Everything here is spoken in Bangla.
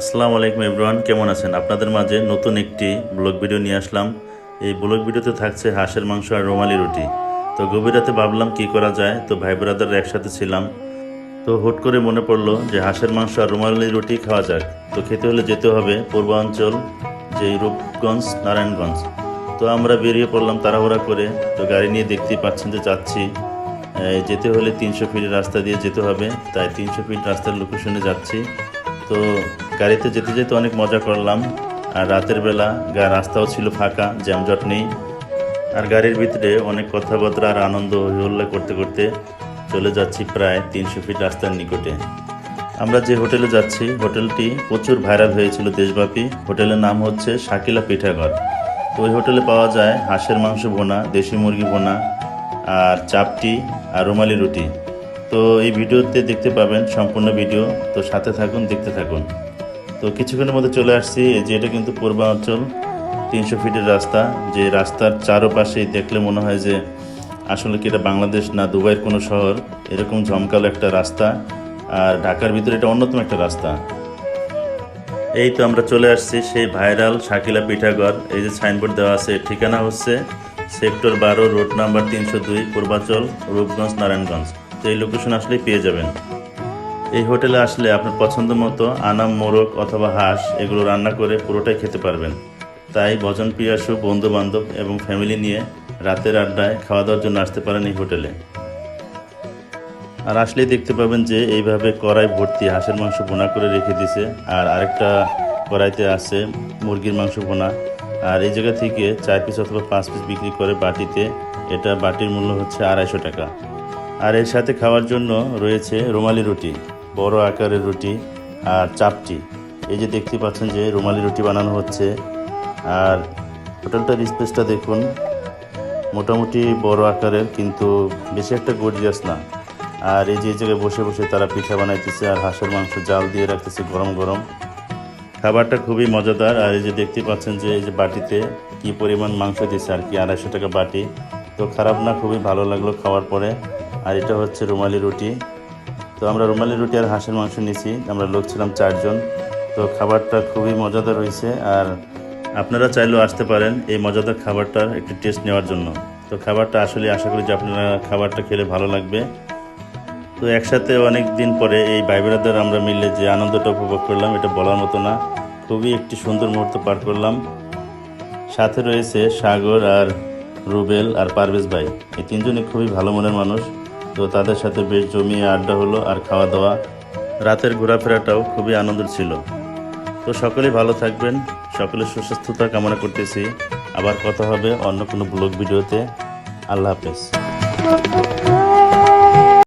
আসসালামু আলাইকুম ইব্রান কেমন আছেন? আপনাদের মাঝে নতুন একটি ব্লগ ভিডিও নিয়ে আসলাম। এই ব্লগ ভিডিওতে থাকছে হাঁসের মাংস আর রুমালি রুটি। তো গভীর রাতে ভাবলাম কি করা যায়, তো ভাই ব্রাদার একসাথে ছিলাম। তো হুট করে মনে পড়ল যে হাঁসের মাংস আর রুমালি রুটি খাওয়া যাক। তো খেতে হলে যেতে হবে পূর্বাঞ্চল, যে রূপগঞ্জ, নারায়ণগঞ্জ। তো আমরা বেরিয়ে পড়লাম তাড়াহুড়া করে। তো গাড়ি নিয়ে দেখতেই পাচ্ছেন যে যাচ্ছি। যেতে হলে তিনশো ফিট রাস্তা দিয়ে যেতে হবে। তাই তিনশো ফিট রাস্তার লোকেশনে যাচ্ছি। তো গাড়িতে যেতে যেতে অনেক মজা করলাম। আর রাতের বেলা গা রাস্তাও ছিল ফাঁকা, জ্যামজট নেই। আর গাড়ির ভিতরে অনেক কথাবার্তা আর আনন্দ হইহল্লা করতে করতে চলে যাচ্ছি প্রায় তিনশো ফিট রাস্তার নিকটে। আমরা যে হোটেলে যাচ্ছি, হোটেলটি প্রচুর ভাইরাল হয়েছিল দেশব্যাপী। হোটেলের নাম হচ্ছে শাকিলা পিঠাঘর। তো ওই হোটেলে পাওয়া যায় হাঁসের মাংস ভোনা, দেশি মুরগি ভোনা, আর চাপটি আর রুমালি রুটি। তো এই ভিডিওতে দেখতে পাবেন সম্পূর্ণ ভিডিও। তো সাথে থাকুন, দেখতে থাকুন। তো কিছুক্ষণের মধ্যে চলে আসছি, যে এটা কিন্তু পূর্বাঞ্চল, তিনশো ফিটের রাস্তা। যে রাস্তার চারপাশেই দেখলে মনে হয় যে আসলে কি এটা বাংলাদেশ না দুবাইয়ের কোনো শহর, এরকম ঝমকালো একটা রাস্তা। আর ঢাকার ভিতরে এটা অন্যতম একটা রাস্তা। এই তো আমরা চলে আসছি সেই ভাইরাল শাকিলা পিঠাঘর এই যে সাইনবোর্ড দেওয়া আছে ঠিকানা হচ্ছে সেক্টর বারো, রোড নাম্বার তিনশো দুই পূর্বাচল রূপগঞ্জ, নারায়ণগঞ্জ। তো এই লোকেশন আসলেই পেয়ে যাবেন। এই হোটেলে আসলে আপনার পছন্দ মতো আনাম, মোরগ অথবা হাঁস, এগুলো রান্না করে পুরোটাই খেতে পারবেন। তাই ভজন পিয়াসু বন্ধু বান্ধব এবং ফ্যামিলি নিয়ে রাতের আড্ডায় খাওয়া দাওয়ার জন্য আসতে পারেন এই হোটেলে। আর আসলেই দেখতে পাবেন যে এইভাবে কড়াই ভর্তি হাঁসের মাংস ভোনা করে রেখে দিছে। আর আরেকটা কড়াইতে আছে মুরগির মাংস ভোনা। আর এই জায়গা থেকে চার পিস অথবা পাঁচ পিস বিক্রি করে বাটিতে এটা বাটির মূল্য হচ্ছে আড়াইশো টাকা। আর এর সাথে খাওয়ার জন্য রয়েছে রুমালি রুটি। বড় আকারের রুটি আর চাপটি এই যে দেখতে পাচ্ছেন যে রুমালি রুটি বানানো হচ্ছে। আর হোটেলটার স্পেসটা দেখুন। মোটামুটি বড় আকারের, কিন্তু বেশি একটা গর্জিয়াস না। আর এই যে জায়গায় বসে বসে তারা পিঠা বানাইতেছে আর হাঁসের মাংস জাল দিয়ে রাখতেছে গরম গরম। খাবারটা খুবই মজাদার। আর এই যে দেখতে পাচ্ছেন যে এই যে বাটিতে কি পরিমাণ মাংস দিচ্ছে আর কি, আড়াইশো টাকা বাটি। তো খারাপ না, খুবই ভালো লাগল খাওয়ার পরে। আর এটা হচ্ছে রুমালি রুটি। তো আমরা রুমালি রুটি আর হাঁসের মাংস নিয়েছি আমরা লোক ছিলাম চারজন। তো খাবারটা খুবই মজাদার হয়েছে আর আপনারা চাইলেও আসতে পারেন এই মজাদার খাবারটার একটু টেস্ট নেওয়ার জন্য। তো খাবারটা আসলে আশা করি যে আপনারা খাবারটা খেলে ভালো লাগবে। তো একসাথে অনেক দিন পরে এই ভাই আমরা মিলে যে আনন্দটা উপভোগ করলাম, এটা বলার মতো না। খুবই একটি সুন্দর মুহূর্ত পার করলাম। সাথে রয়েছে সাগর আর রুবেল আর পারভেজ ভাই। এই তিনজনই খুবই ভালো মনের মানুষ। তো তাদের সাথে বেশ জমিয়ে আড্ডা হলো আর খাওয়া দাওয়া রাতের ঘোরাফেরাটাও খুবই আনন্দের ছিল। তো সকলেই ভালো থাকবেন সকলের সুস্বাস্থ্যতা কামনা করতেছি। আবার কথা হবে অন্য কোনো ব্লগ ভিডিওতে। আল্লাহ হাফেজ।